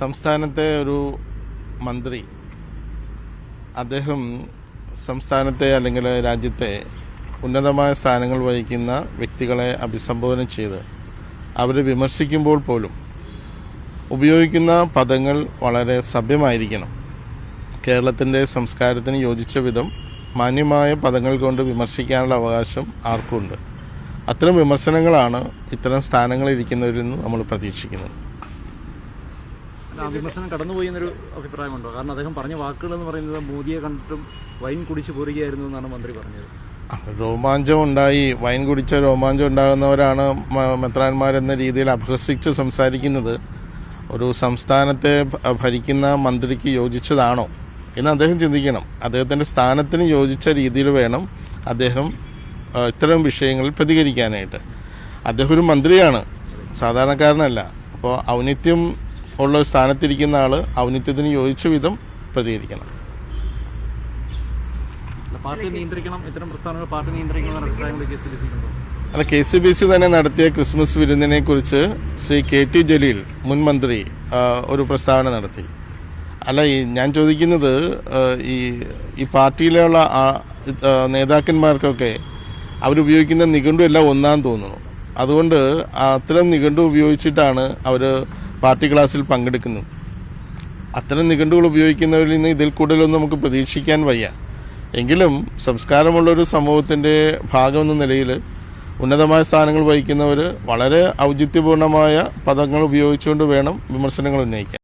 സംസ്ഥാനത്തെ ഒരു മന്ത്രി അദ്ദേഹം സംസ്ഥാനത്തെ അല്ലെങ്കിൽ രാജ്യത്തെ ഉന്നതമായ സ്ഥാനങ്ങൾ വഹിക്കുന്ന വ്യക്തികളെ അഭിസംബോധന ചെയ്ത് അവരെ വിമർശിക്കുമ്പോൾ പോലും ഉപയോഗിക്കുന്ന പദങ്ങൾ വളരെ സഭ്യമായിരിക്കണം. കേരളത്തിന്റെ സംസ്കാരത്തിന് യോജിച്ച വിധം മാന്യമായ പദങ്ങൾ കൊണ്ട് വിമർശിക്കാനുള്ള അവകാശം ആർക്കുമുണ്ട് അത്തരം വിമർശനങ്ങളാണ് ഇത്തരം സ്ഥാനങ്ങളിരിക്കുന്നവരിൽ നിന്ന് നമ്മൾ പ്രതീക്ഷിക്കുന്നത്. വിമർശനം കടന്നുപോയി എന്നൊരു അഭിപ്രായമുണ്ടോ? കാരണം അദ്ദേഹം പറഞ്ഞ വാക്കുകൾ എന്ന് പറയുന്നത് മോദിയെ കണ്ടിട്ടും വൈൻ കുടിച്ച് പോരുകയായിരുന്നു എന്നാണ് മന്ത്രി പറഞ്ഞത്. രോമാഞ്ചം ഉണ്ടായി. വൈൻ കുടിച്ച രോമാഞ്ചം ഉണ്ടാകുന്നവരാണ് മെത്രാന്മാരെന്ന രീതിയിൽ അപഹസിച്ച് സംസാരിക്കുന്നത്. ഒരു സംസ്ഥാനത്തെ ഭരിക്കുന്ന മന്ത്രിക്ക് യോജിച്ചതാണോ എന്ന് അദ്ദേഹം ചിന്തിക്കണം. അദ്ദേഹത്തിന്റെ സ്ഥാനത്തിന് യോജിച്ച രീതിയിൽ വേണം അദ്ദേഹം ഇത്തരം വിഷയങ്ങളിൽ പ്രതികരിക്കാനായിട്ട്. അദ്ദേഹം ഒരു മന്ത്രിയാണ്. സാധാരണക്കാരനല്ല. അപ്പോൾ ഔന്നിത്യം ഉള്ള ഒരു സ്ഥാനത്തിരിക്കുന്ന ആൾ ഔന്നിത്യത്തിന് യോജിച്ച വിധം പ്രതികരിക്കണം. അല്ല, കെ സി ബി സി തന്നെ നടത്തിയ ക്രിസ്മസ് വിരുന്നിനെ കുറിച്ച് ശ്രീ കെ ടി ജലീൽ മുൻ മന്ത്രി ഒരു പ്രസ്താവന നടത്തി. അല്ല ഈ ഞാൻ ചോദിക്കുന്നത് ഈ ഈ പാർട്ടിയിലുള്ള നേതാക്കന്മാർക്കൊക്കെ അവരുപയോഗിക്കുന്ന നിഘണ്ടു എല്ലാം ഒന്നാന്ന് തോന്നുന്നു. അതുകൊണ്ട് അത്തരം നിഘണ്ടു ഉപയോഗിച്ചിട്ടാണ് അവർ പാർട്ടി ക്ലാസ്സിൽ പങ്കെടുക്കുന്നു. അത്തരം നിഘണ്ടുകൾ ഉപയോഗിക്കുന്നവരിൽ നിന്ന് ഇതിൽ കൂടുതലൊന്നും നമുക്ക് പ്രതീക്ഷിക്കാൻ വയ്യ. എങ്കിലും സംസ്കാരമുള്ള ഒരു സമൂഹത്തിന്റെ ഭാഗമെന്ന നിലയിൽ ഉന്നതമായ സ്ഥാനങ്ങൾ വഹിക്കുന്നവർ വളരെ ഔചിത്യപൂർണമായ പദങ്ങൾ ഉപയോഗിച്ചുകൊണ്ട് വേണം വിമർശനങ്ങൾ ഉന്നയിക്കാൻ.